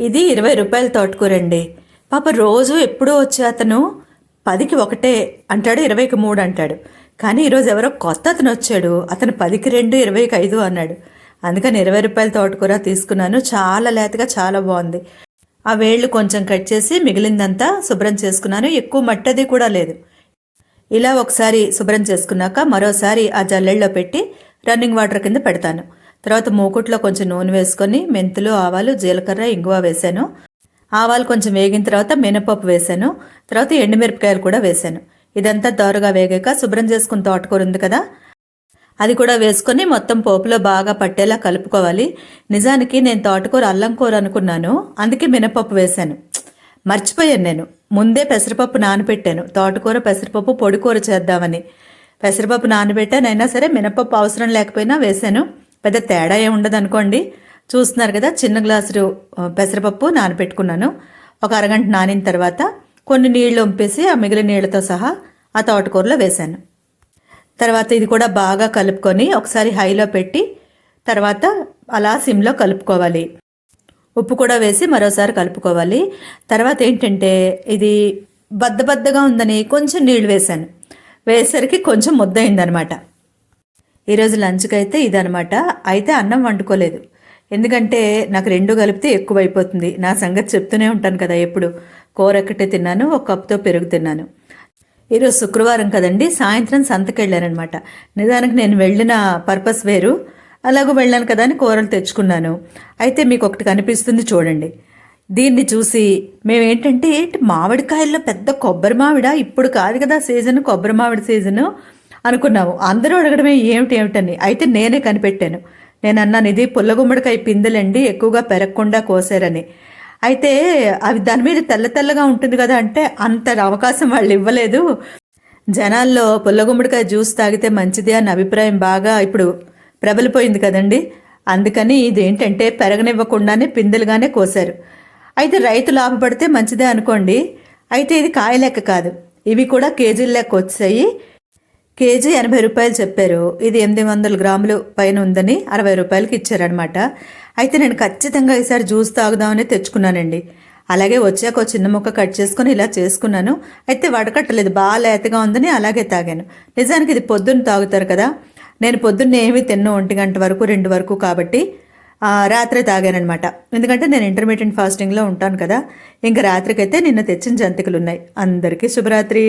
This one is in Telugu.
ఇది ఇరవై రూపాయల తోటకూరండి. పాప రోజు ఎప్పుడూ వచ్చే అతను పదికి ఒకటే అంటాడు ఇరవైకి మూడు అంటాడు. కానీ ఈరోజు ఎవరో కొత్త అతను వచ్చాడు. అతను పదికి రెండు ఇరవైకి ఐదు అన్నాడు. అందుకని ఇరవై రూపాయల తోటకూర తీసుకున్నాను. చాలా లేతగా చాలా బాగుంది. ఆ వేళ్ళు కొంచెం కట్ చేసి మిగిలిందంతా శుభ్రం చేసుకున్నాను. ఎక్కువ మట్టది కూడా లేదు. ఇలా ఒకసారి శుభ్రం చేసుకున్నాక మరోసారి ఆ జల్లెల్లో పెట్టి రన్నింగ్ వాటర్ కింద పెడతాను. తర్వాత మూకుట్లో కొంచెం నూనె వేసుకొని మెంతులు ఆవాలు జీలకర్ర ఇంగువ వేశాను ఆవాలు కొంచెం వేగిన తర్వాత మినపప్పు వేశాను తర్వాత ఎండుమిరపకాయలు కూడా వేశాను ఇదంతా దోరగా వేగాక శుభ్రం చేసుకున్న తోటకూర ఉంది కదా అది కూడా వేసుకొని మొత్తం పోపులో బాగా పట్టేలా కలుపుకోవాలి. నిజానికి నేను తోటకూర అల్లం కూర అనుకున్నాను అందుకే మినపప్పు వేశాను మర్చిపోయాను నేను. ముందే పెసరపప్పు నానబెట్టాను. తోటకూర పెసరపప్పు పొడి కూర చేద్దామని. పెసరపప్పు నానబెట్టానైనా సరే మినపప్పు అవసరం లేకపోయినా వేశాను పెద్ద తేడా ఏమి ఉండదు అనుకోండి చూస్తున్నారు కదా చిన్న గ్లాసు పెసరపప్పు నానబెట్టుకున్నాను. ఒక అరగంట నానిన తర్వాత కొన్ని నీళ్ళు వంపేసి ఆ మిగిలిన నీళ్ళతో సహా ఆ తోటకూరలో వేశాను. తర్వాత ఇది కూడా బాగా కలుపుకొని ఒకసారి హైలో పెట్టి తర్వాత అలా సిమ్లో కలుపుకోవాలి. ఉప్పు కూడా వేసి మరోసారి కలుపుకోవాలి. తర్వాత ఏంటంటే ఇది బద్దబద్దగా ఉందని కొంచెం నీళ్ళు వేశాను. వేసరికి కొంచెం ముద్దయిందనమాట. ఈరోజు లంచ్కి అయితే ఇదనమాట అయితే అన్నం వండుకోలేదు. ఎందుకంటే నాకు రెండు కలిపితే ఎక్కువ అయిపోతుంది నా సంగతి చెప్తూనే ఉంటాను కదా ఎప్పుడు. కూర ఒక్కటే తిన్నాను ఒక కప్తో పెరుగు తిన్నాను. ఈరోజు శుక్రవారం కదండి సాయంత్రం సంతకి వెళ్ళానమాట నిజానికి నేను వెళ్ళిన పర్పస్ వేరు. అలాగూ వెళ్ళాను కదా అని కూరలు తెచ్చుకున్నాను. అయితే మీకు ఒకటి కనిపిస్తుంది చూడండి. దీన్ని చూసి మేమేంటంటే ఏంటి మామిడికాయల్లో పెద్ద కొబ్బరి మామిడ ఇప్పుడు కాదు కదా సీజన్ కొబ్బరి మామిడి సీజను. అనుకున్నాము. అందరూ అడగడమే ఏమిటి ఏమిటని. అయితే నేనే కనిపెట్టాను. నేను అన్నాను ఇది పుల్లగుమ్మడికాయ పిందెలండి ఎక్కువగా పెరగకుండా కోసారని. అయితే అవి దాని మీద తెల్ల తెల్లగా ఉంటుంది కదా అంటే అంత అవకాశం వాళ్ళు ఇవ్వలేదు. జనాల్లో పుల్లగుమ్మడికాయ జ్యూస్ తాగితే మంచిది అన్న అభిప్రాయం బాగా ఇప్పుడు ప్రబలిపోయింది కదండి. అందుకని ఇదేంటంటే పెరగనివ్వకుండానే పిందెలుగానే కోసారు. అయితే రైతు లాభపడితే మంచిదే అనుకోండి. అయితే ఇది కాయ లెక్క కాదు. ఇవి కూడా కేజీల లెక్క వచ్చాయి. కేజీ ఎనభై రూపాయలు చెప్పారు. ఇది ఎనిమిది వందల గ్రాములు పైన ఉందని అరవై రూపాయలకి ఇచ్చారనమాట అయితే నేను ఖచ్చితంగా ఈసారి జ్యూస్ తాగుదామని తెచ్చుకున్నానండి. అలాగే వచ్చాక ఒక చిన్న ముక్క కట్ చేసుకుని ఇలా చేసుకున్నాను. అయితే వడకట్టలేదు బాగా లేతగా ఉందని అలాగే తాగాను. నిజానికి ఇది పొద్దున్న తాగుతారు కదా. నేను పొద్దున్న ఏమీ తిన్న ఒంటి గంట వరకు రెండు వరకు కాబట్టి రాత్రి రాత్రే తాగానమాట ఎందుకంటే నేను ఇంటర్మీడియట్ ఫాస్టింగ్లో ఉంటాను కదా. ఇంకా రాత్రికైతే నిన్న తెచ్చిన జంతికలు ఉన్నాయి అందరికీ శుభరాత్రి.